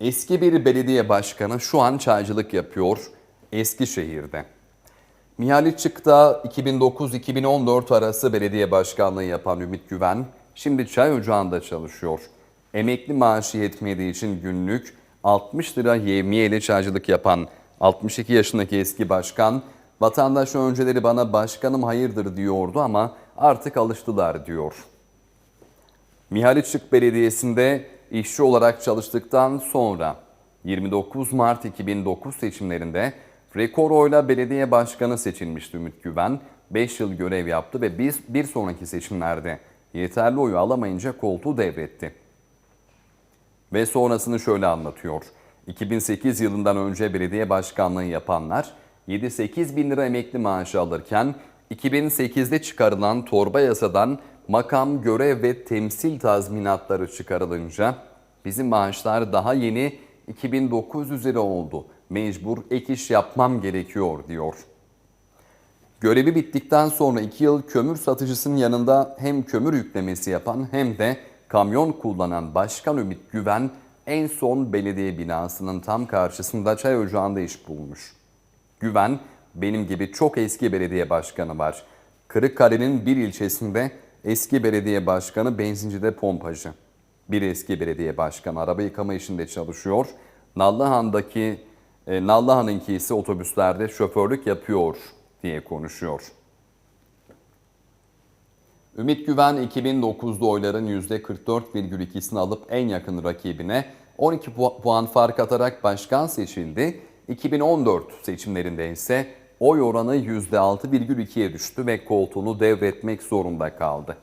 Eski bir belediye başkanı şu an çaycılık yapıyor Eskişehir'de. Mihaliççık'ta 2009-2014 arası belediye başkanlığı yapan Ümit Güven şimdi çay ocağında çalışıyor. Emekli maaşı yetmediği için günlük 60 lira yevmiyeyle çaycılık yapan 62 yaşındaki eski başkan, vatandaş önceleri bana başkanım hayırdır diyordu ama artık alıştılar diyor. Mihaliççık Belediyesi'nde işçi olarak çalıştıktan sonra 29 Mart 2009 seçimlerinde rekor oyla belediye başkanı seçilmişti Ümit Güven. 5 yıl görev yaptı ve bir, bir sonraki seçimlerde yeterli oyu alamayınca koltuğu devretti. Ve sonrasını şöyle anlatıyor. 2008 yılından önce belediye başkanlığı yapanlar 7-8 bin lira emekli maaşı alırken 2008'de çıkarılan torba yasadan makam, görev ve temsil tazminatları çıkarılınca bizim maaşlar daha yeni 2900 lira oldu. Mecbur ek iş yapmam gerekiyor diyor. Görevi bittikten sonra 2 yıl kömür satıcısının yanında hem kömür yüklemesi yapan hem de kamyon kullanan Başkan Ümit Güven en son belediye binasının tam karşısında çay ocağında iş bulmuş. Güven benim gibi çok eski belediye başkanı var. Kırıkkale'nin bir ilçesinde eski belediye başkanı benzincide pompacı. Bir eski belediye başkanı araba yıkama işinde çalışıyor. Nallıhan'daki e, Nallıhan'ınki ise otobüslerde şoförlük yapıyor diye konuşuyor. Ümit Güven 2009'da oyların %44,2'sini alıp en yakın rakibine 12 pu- puan fark atarak başkan seçildi. 2014 seçimlerinde ise oy oranı %6,2'ye düştü ve koltuğunu devretmek zorunda kaldı.